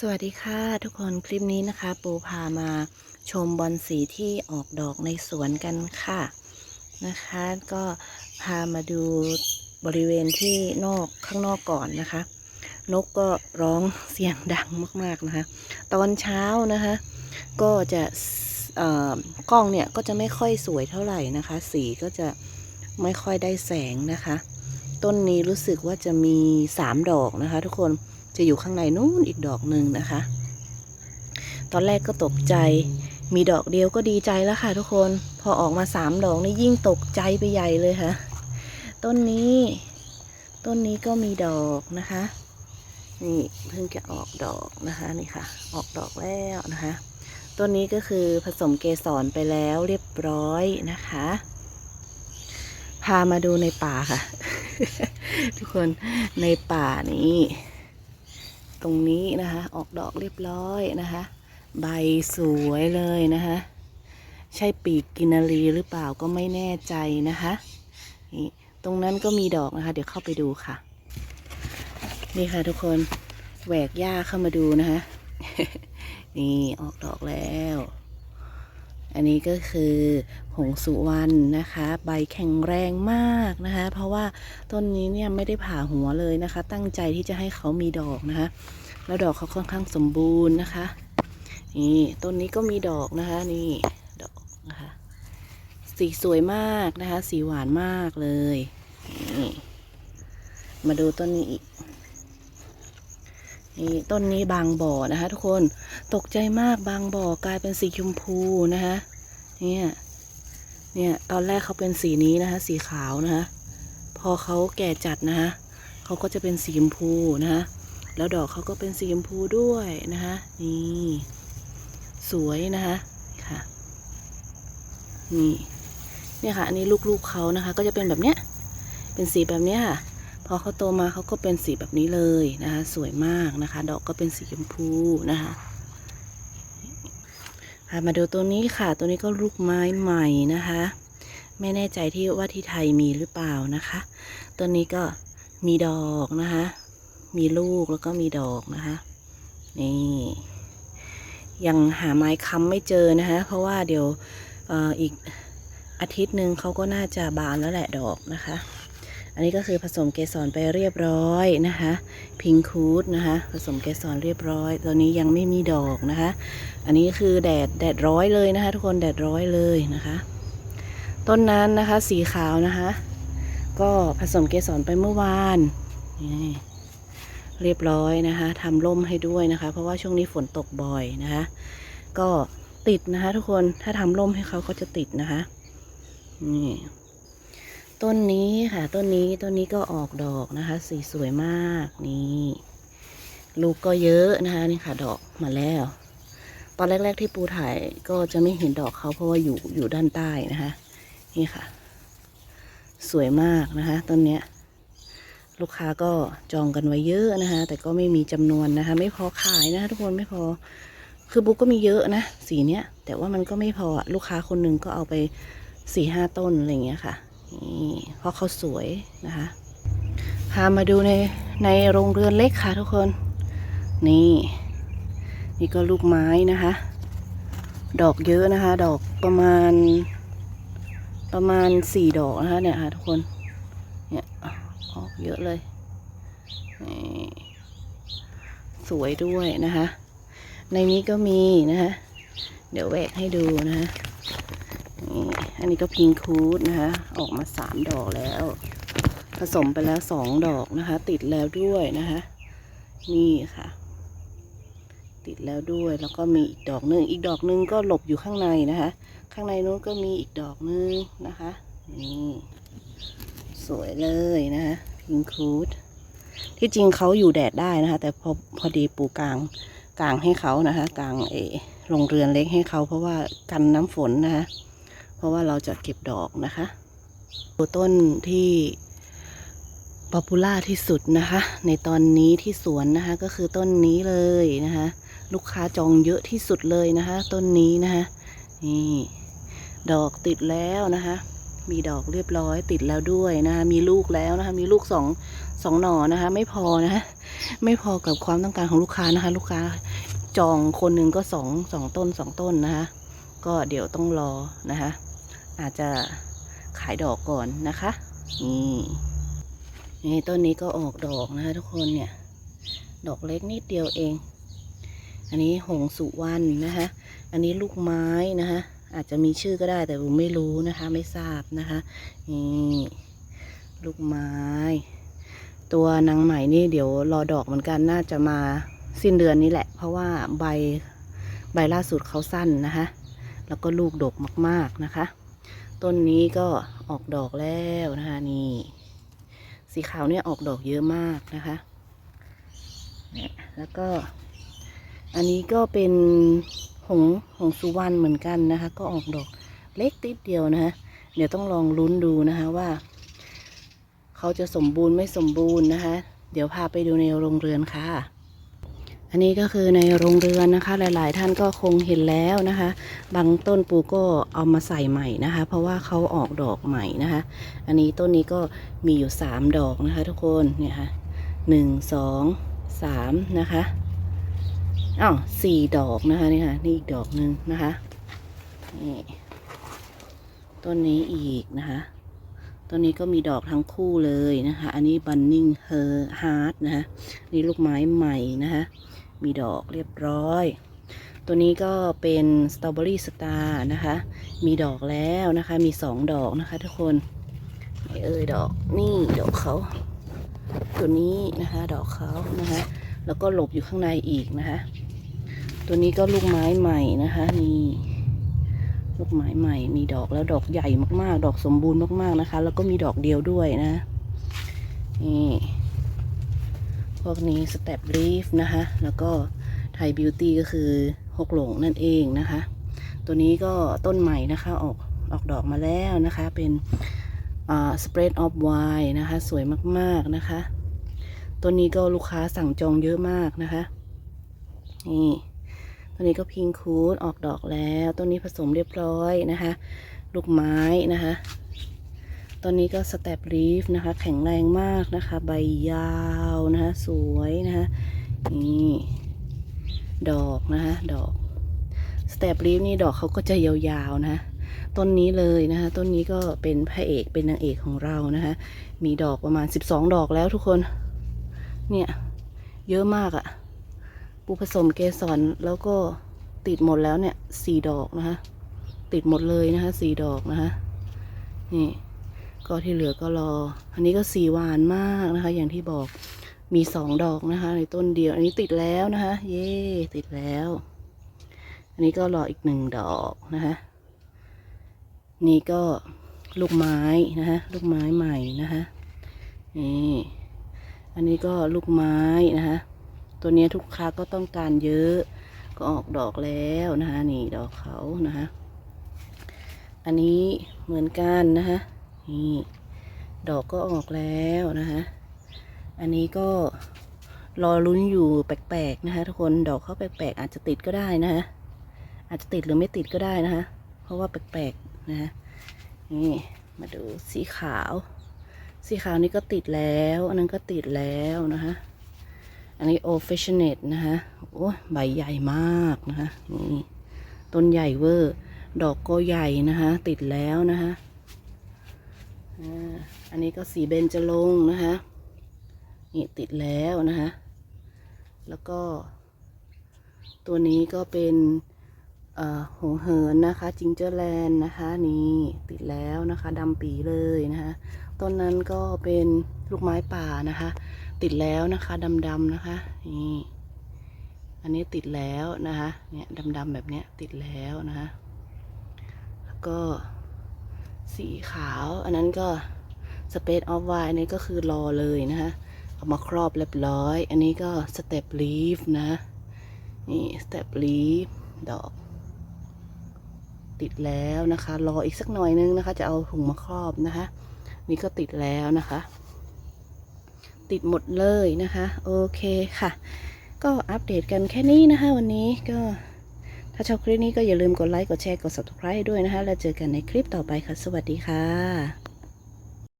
สวัสดีค่ะทุกคนคลิปนี้นะคะ ปูพามาชมบอลสีที่ออกดอกในสวนกันค่ะนะคะ ก็พามาดูบริเวณที่นอกข้างนอกก่อนนะคะ นกก็ร้องเสียงดังมากๆนะคะ ตอนเช้านะคะ ก็จะเอ่อกล้องเนี่ยก็จะไม่ค่อยสวยเท่าไหร่นะคะ สีก็จะไม่ค่อยได้แสงนะคะ ต้นนี้รู้สึกว่าจะมีสามดอกนะคะ ทุกคน จะอยู่ข้างในนู้นอีกดอกหนึ่งนะคะ ตอนแรกก็ตกใจ มีดอกเดียวก็ดีใจแล้วค่ะทุกคน พอออกมาสามดอกนี่ยิ่งตกใจไปใหญ่เลยค่ะ ต้นนี้ ต้นนี้ก็มีดอกนะคะ นี่เพิ่งจะออกดอกนะคะนี่ค่ะ ออกดอกแล้วนะคะ ต้นนี้ก็คือผสมเกสรไปแล้วเรียบร้อยนะคะ พามาดูในป่าค่ะ ทุกคนในป่านี้ ตรงนี้นะคะ ออกดอกเรียบร้อยนะคะ ใบสวยเลยนะคะ ใช่ปีกกินารีหรือเปล่าก็ไม่แน่ใจนะคะนี่ตรงนั้นก็มีดอกนะคะ เดี๋ยวเข้าไปดูค่ะ นี่ค่ะทุกคนแหวกหญ้าเข้ามาดูนะคะ นี่ออกดอกแล้ว อันนี้ก็คือหงสุวรรณนะคะ ใบแข็งแรงมากนะคะ เพราะว่าต้นนี้เนี่ยไม่ได้ผ่าหัวเลยนะคะ ตั้งใจที่จะให้เขามีดอกนะคะ แล้วดอกเขาค่อนข้างสมบูรณ์นะคะ นี่ต้นนี้ก็มีดอกนะคะนี่ดอกนะคะ สีสวยมากนะคะ สีหวานมากเลยนี่มาดูต้นนี้อีก นี่ต้นนี้บางบ่อนะคะทุกคนตกใจมากบางบ่อกลายเป็นสีชมพูนะคะเนี่ยเนี่ยตอนแรกเขาเป็นสีนี้นะคะสีขาวนะคะพอเขาแก่จัดนะคะเขาก็จะเป็นสีชมพูนะคะแล้วดอกเขาก็เป็นสีชมพูด้วยนะคะนี่สวยนะคะค่ะนี่เนี่ยค่ะอันนี้ลูกๆเขานะคะ ก็จะเป็นแบบเนี้ยเป็นสีแบบเนี้ยค่ะ พอเขาโตมาเขาก็เป็นสีแบบนี้เลยนะคะสวยมากนะคะ ดอกก็เป็นสีชมพูนะคะมาดูตัวนี้ค่ะ ตัวนี้ก็ลูกไม้ใหม่นะคะ ไม่แน่ใจที่ว่าที่ไทยมีหรือเปล่านะคะ ตัวนี้ก็มีดอกนะคะ มีลูกแล้วก็มีดอกนะคะ นี่ ยังหาไม้ค้ำไม่เจอนะคะ เพราะว่าเดี๋ยวอออีกอาทิตย์หนึ่งเขาก็น่าจะบานแล้วแหละดอกนะคะ อันนี้ก็คือผสมเกสรไปเรียบร้อยนะคะ พิงคูดนะคะ ผสมเกสรเรียบร้อย ตัวนี้ยังไม่มีดอกนะคะ อันนี้คือแดดแดดร้อยเลยนะคะ ทุกคนแดดร้อยเลยนะคะ ต้นนั้นนะคะสีขาวนะคะ ก็ผสมเกสรไปเมื่อวานนี่เรียบร้อยนะคะทำร่มให้ด้วยนะคะ เพราะว่าช่วงนี้ฝนตกบ่อยนะคะ ก็ติดนะคะ ทุกคนถ้าทำร่มให้เขาเขาจะติดนะคะนี่ ต้นนี้ค่ะ ต้นนี้ต้นนี้ก็ออกดอกนะคะ สีสวยมากนี่ลูกก็เยอะนะคะนี่ค่ะ ดอกมาแล้ว ตอนแรก ๆ ที่ปูถ่ายก็จะไม่เห็นดอกเขาเพราะว่าอยู่อยู่ด้านใต้นะคะ นี่ค่ะ สวยมากนะคะต้นเนี้ย ลูกค้าก็จองกันไว้เยอะนะคะ แต่ก็ไม่มีจำนวนนะคะ ไม่พอขายนะคะทุกคนไม่พอ คือบุ๊กก็มีเยอะนะสีเนี้ยแต่ว่ามันก็ไม่พอลูกค้าคนหนึ่งก็เอาไปสี่ห้าต้นอะไรเงี้ยค่ะ นี่เพราะเขาสวยนะคะ พามาดูในในโรงเรือนเล็กค่ะทุกคน นี่ นี่ก็ลูกไม้นะคะ ดอกเยอะนะคะ ดอกประมาณ ประมาณสี่ดอกนะคะเนี่ยค่ะทุกคน เนี่ยออกเยอะเลยนี่สวยด้วยนะคะ ในนี้ก็มีนะคะ เดี๋ยวแหวกให้ดูนะคะ นี่อันนี้ก็พิงคูดนะคะ ออกมาสามดอกแล้ว ผสมไปแล้วสองดอกนะคะ ติดแล้วด้วยนะคะ นี่ค่ะ ติดแล้วด้วยแล้วก็มีอีกดอกหนึ่งอีกดอกหนึ่งก็หลบอยู่ข้างในนะคะ ข้างในนู้นก็มีอีกดอกหนึ่งนะคะนี่สวยเลยนะคะพิงคูดที่จริงเขาอยู่แดดได้นะคะ แต่พอพอดีปูกลางกลางให้เขานะคะกลางเออโรงเรือนเล็กให้เขาเพราะว่ากันน้ำฝนนะคะ เพราะว่าเราจะเก็บดอกนะคะตัวต้นที่ป๊อปปูล่าที่สุดนะคะ ในตอนนี้ที่สวนนะคะก็คือต้นนี้เลยนะคะ ลูกค้าจองเยอะที่สุดเลยนะคะ ต้นนี้นะคะนี่ดอกติดแล้วนะคะ มีดอกเรียบร้อยติดแล้วด้วยนะคะ มีลูกแล้วนะคะ มีลูกสองสองหน่อนะคะ ไม่พอนะคะไม่พอกับความต้องการของลูกค้านะคะ ลูกค้าจองคนหนึ่งก็สองสองต้นสองต้นนะคะ ก็เดี๋ยวต้องรอนะคะ อาจจะขายดอกก่อนนะคะนี่นี่ต้นนี้ก็ออกดอกนะคะทุกคนเนี่ย ดอกเล็กนิดเดียวเอง อันนี้หงสุวรรณนะคะ อันนี้ลูกไม้นะคะ อาจจะมีชื่อก็ได้แต่ผมไม่รู้นะคะ ไม่ทราบนะคะนี่ลูกไม้ ตัวนางใหม่นี่เดี๋ยวรอดอกเหมือนกันน่าจะมาสิ้นเดือนนี้แหละ เพราะว่าใบใบล่าสุดเขาสั้นนะคะ แล้วก็ลูกดกมากๆนะคะ ต้นนี้ก็ออกดอกแล้วนะคะนี่สีขาวเนี่ยออกดอกเยอะมากนะคะเนี่ยแล้วก็ อันนี้ก็เป็นหงหงสุวรรณเหมือนกันนะคะ ก็ออกดอกเล็กติดเดียวนะคะเดี๋ยวต้องลองลุ้นดูนะคะว่า เขาจะสมบูรณ์ไม่สมบูรณ์นะคะ เดี๋ยวพาไปดูในโรงเรือนค่ะ อันนี้ก็คือในโรงเรือนนะคะ หลาย ๆ ท่านก็คงเห็นแล้วนะคะ บางต้นปูก็เอามาใส่ใหม่นะคะ เพราะว่าเขาออกดอกใหม่นะคะ อันนี้ต้นนี้ก็มีอยู่สามดอกนะคะ ทุกคนเนี่ยค่ะหนึ่งสองสามนะคะอ้าวสี่ดอกนะคะนี่ค่ะนี่อีกดอกหนึ่งนะคะนี่ต้นนี้อีกนะคะต้นนี้ก็มีดอกทั้งคู่เลยนะคะ อันนี้บันนิงเฮอร์ฮาร์ดนะคะนี่ลูกไม้ใหม่นะคะ มีดอกเรียบร้อย ตัวนี้ก็เป็นสตรอเบอรี่สตาร์นะคะ มีดอกแล้วนะคะ มีสองดอกนะคะทุกคนไหนเอ่ยดอกนี่ดอกเขา ตัวนี้นะคะ ดอกเขานะคะ แล้วก็หลบอยู่ข้างในอีกนะคะ ตัวนี้ก็ลูกไม้ใหม่นะคะนี่ลูกไม้ใหม่ มีดอกแล้วดอกใหญ่มากๆ ดอกสมบูรณ์มากๆนะคะ แล้วก็มีดอกเดียวด้วยนะนี่ วกนี้สเตปลีฟนะคะ แล้วก็ไทยบิวตี้ก็คือหกหลงนั่นเองนะคะ ตัวนี้ก็ต้นใหม่นะคะออกออกดอกมาแล้วนะคะ เป็นสเปรดออฟไวนะคะ สวยมากๆนะคะ ตัวนี้ก็ลูกค้าสั่งจองเยอะมากนะคะ นี่ตัวนี้ก็พิงคูดออกดอกแล้ว ตัวนี้ผสมเรียบร้อยนะคะ ลูกไม้นะคะ อนนี้ก็สเต็ปลีฟนะคะ แข็งแรงมากนะคะ ใบยาวนะคะสวยนะคะนี่ดอกนะคะดอกสเต็ปลีฟนี่ดอกเขาก็จะยาวๆนะะต้นนี้เลยนะคะต้นนี้ก็เป็นพระเอกเป็นนางเอกของเรานะคะมีดอกประมาณ 12 ดอกแล้วทุกคน เนี่ยเยอะมากอะปูผสมเกสรแล้วก็ติดหมดแล้วเนี่ยสี่ดอกนะคะติดหมดเลยนะคะสี่ดอกนะคะนี่ ก็ที่เหลือก็รอ อันนี้ก็สีหวานมากนะคะ อย่างที่บอกมีสองดอกนะคะ ในต้นเดียว อันนี้ติดแล้วนะคะ เย่ติดแล้ว อันนี้ก็รออีกหนึ่งดอกนะคะ นี่ก็ลูกไม้นะคะลูกไม้ใหม่นะคะนี่อันนี้ก็ลูกไม้นะคะตัวนี้ทุกค้าก็ต้องการเยอะ ก็ออกดอกแล้วนะคะ นี่ดอกเขานะคะ อันนี้เหมือนกันนะคะ นี่ดอกก็ออกแล้วนะคะอันนี้ก็รอลุ้นอยู่แปลกๆนะคะทุกคนดอกเขาแปลกๆอาจจะติดก็ได้นะคะอาจจะติดหรือไม่ติดก็ได้นะคะเพราะว่าแปลกๆนะคะนี่มาดูสีขาว สีขาวนี่ก็ติดแล้ว อันนั้นก็ติดแล้วนะคะอันนี้โอเฟชเนตนะคะโอ้ใบใหญ่มากนะคะนี่ต้นใหญ่เวอร์ ดอกก็ใหญ่นะคะติดแล้วนะคะ อันนี้ก็สีเบญจรงนะคะนี่ติดแล้วนะคะแล้วก็ ตัวนี้ก็เป็นหงเหินนะคะจิงเจอร์แลนด์นะคะนี่ติดแล้วนะคะดำปีเลยนะคะต้นนั้นก็เป็นลูกไม้ป่านะคะ ติดแล้วนะคะดำๆนะคะนี่อันนี้ติดแล้วนะคะเนี่ยดำๆแบบเนี้ยติดแล้วนะคะแล้วก็ สีขาว อันนั้นก็สเปซออฟไวอันนี้ก็คือรอเลยนะคะเอามาครอบเรียบร้อย อันนี้ก็สเต็ปลีฟนะ นี่สเต็ปลีฟดอก ติดแล้วนะคะ รออีกสักหน่อยนึงนะคะ จะเอาถุงมาครอบนะคะ นี่ก็ติดแล้วนะคะ ติดหมดเลยนะคะ โอเคค่ะ ก็อัปเดตกันแค่นี้นะคะ วันนี้ก็ ถ้าชอบคลิปนี้ก็อย่าลืมกดไลค์ กดแชร์ กด subscribe ด้วยนะคะ แล้วเจอกันในคลิปต่อไปค่ะ สวัสดีค่ะ